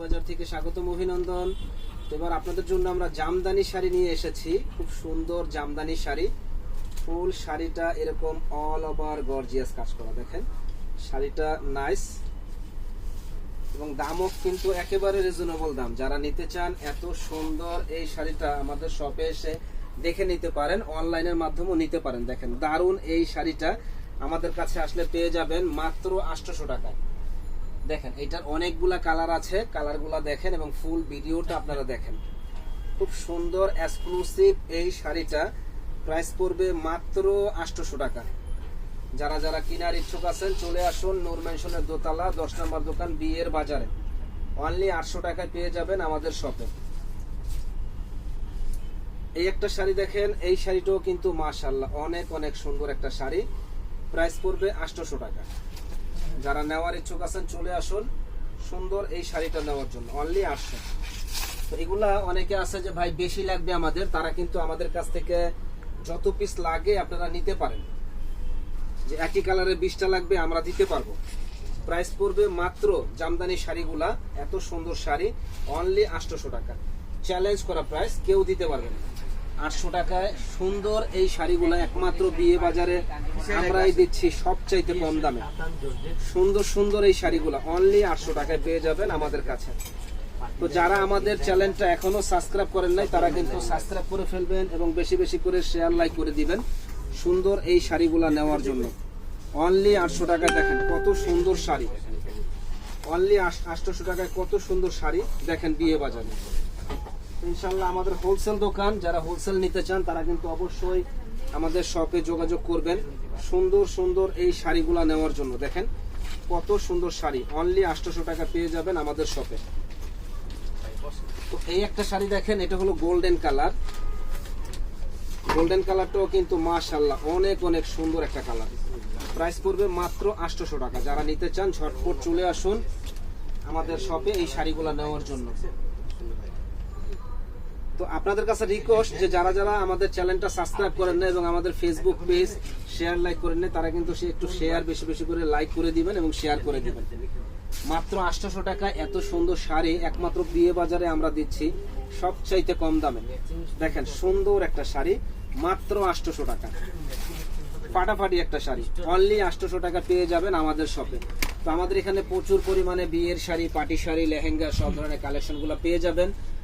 বাজার থেকে স্বাগতম অভিনন্দন। এবার আপনাদের জন্য আমরা জামদানি শাড়ি নিয়ে এসেছি। খুব সুন্দর জামদানি শাড়ি। ফুল শাড়িটা এরকম অল ওভার গর্জিয়াস কাজ করা, দেখেন। শাড়িটা নাইস এবং দামও কিন্তু একেবারে রিজনেবল দাম। যারা নিতে চান, এত সুন্দর এই শাড়িটা আমাদের শপে এসে দেখে নিতে পারেন। অনলাইনের মাধ্যমেও নিতে পারেন। দেখেন দারুণ এই শাড়িটা আমাদের কাছে আসলে পেয়ে যাবেন মাত্র আটশোশো টাকায়। দেখেন, এটার অনেকগুলা কালার আছে কালারগুলা দেখেন এবং ফুল ভিডিওটা আপনারা দেখেন। খুব সুন্দর এক্সক্লুসিভ এই শাড়িটা প্রাইস পড়বে মাত্র আটশোশো টাকা। যারা যারা কেনার ইচ্ছুক আছেন, চলে আসুন নূর ম্যানশনের দোতলা, দশ নম্বর দোকান, বিয়ের বাজারে। অনলি আটশো টাকায় পেয়ে যাবেন আমাদের শপে এই একটা শাড়ি দেখেন, এই শাড়িটাও কিন্তু মাশাল্লাহ অনেক অনেক সুন্দর একটা শাড়ি। প্রাইস পড়বে আটশোশো টাকা। যারা নেওয়ার ইচ্ছুক আছেন, চলে আসুন। সুন্দর এই শাড়িটা নেওয়ার জন্য। অনলি আটশো তো এগুলা অনেকে আছে যে, ভাই, বেশি লাগবে আমাদের। তারা কিন্তু আমাদের কাছ থেকে যত পিস লাগে আপনারা নিতে পারেন। যে একই কালারের বিশটা লাগবে, আমরা দিতে পারব। প্রাইস পড়বে মাত্র জামদানি শাড়িগুলা। এত সুন্দর শাড়ি। অনলি আটশোশো টাকা। চ্যালেঞ্জ করা প্রাইস কেউ দিতে পারবে না। আটশো টাকায় সুন্দর এই শাড়িগুলো একমাত্র বিয়ে বাজারে আমরাই দিচ্ছি সবচাইতে কম দামে। সুন্দর সুন্দর এই শাড়িগুলো অনলি আটশো টাকায় পেয়ে যাবেন আমাদের কাছে। তো যারা আমাদের চ্যানেলটা এখনও সাবস্ক্রাইব করেন নাই, তারা কিন্তু সাবস্ক্রাইব করে ফেলবেন এবং বেশি বেশি করে শেয়ার লাইক করে দিবেন সুন্দর এই শাড়িগুলা নেওয়ার জন্য। অনলি আটশো টাকায় দেখেন কত সুন্দর শাড়ি। অনলি আটশোশো টাকায় কত সুন্দর শাড়ি দেখেন বিয়ে বাজারে। ইনশাল্লাহ আমাদের হোলসেল দোকান, যারা হোলসেল নিতে চান, তারা কিন্তু অবশ্যই আমাদের শপে যোগাযোগ করবেন। সুন্দর সুন্দর এই শাড়িগুলা নেওয়ার জন্য। দেখেন, কত সুন্দর শাড়ি। অনলি আটশোশো টাকা পেয়ে যাবেন আমাদের শপে তো এই একটা শাড়ি দেখেন, এটা হলো গোল্ডেন কালার গোল্ডেন কালারটাও কিন্তু মাশাল্লাহ অনেক অনেক সুন্দর একটা কালার প্রাইস পড়বে মাত্র আটশোশো টাকা। যারা নিতে চান, ঝটপট চলে আসুন আমাদের শপে এই শাড়িগুলো নেওয়ার জন্য। তো আপনাদের কাছে রিকোয়েস্ট যে যারা যারা আমাদের চ্যানেলটা সাবস্ক্রাইব করেন না এবং আমাদের ফেসবুক পেজ শেয়ার লাইক করেন না তারা কিন্তু সে একটু শেয়ার বেশি বেশি করে লাইক করে দিবেন এবং শেয়ার করে দিবেন। মাত্র আটশোশো টাকা এত সুন্দর শাড়ি একমাত্র বিয়ে বাজারে আমরা দিচ্ছি, সবচাইতে কম দামে। দেখেন, সুন্দর একটা শাড়ি, মাত্র আটশোশো টাকা। ফাটাফাটি একটা শাড়ি। অনলি আটশোশো টাকা পেয়ে যাবেন আমাদের শপে তো আমাদের এখানে প্রচুর পরিমাণে বিয়ের শাড়ি, পাটি শাড়ি, লেহেঙ্গা, সব ধরনের কালেকশনগুলো পেয়ে যাবেন।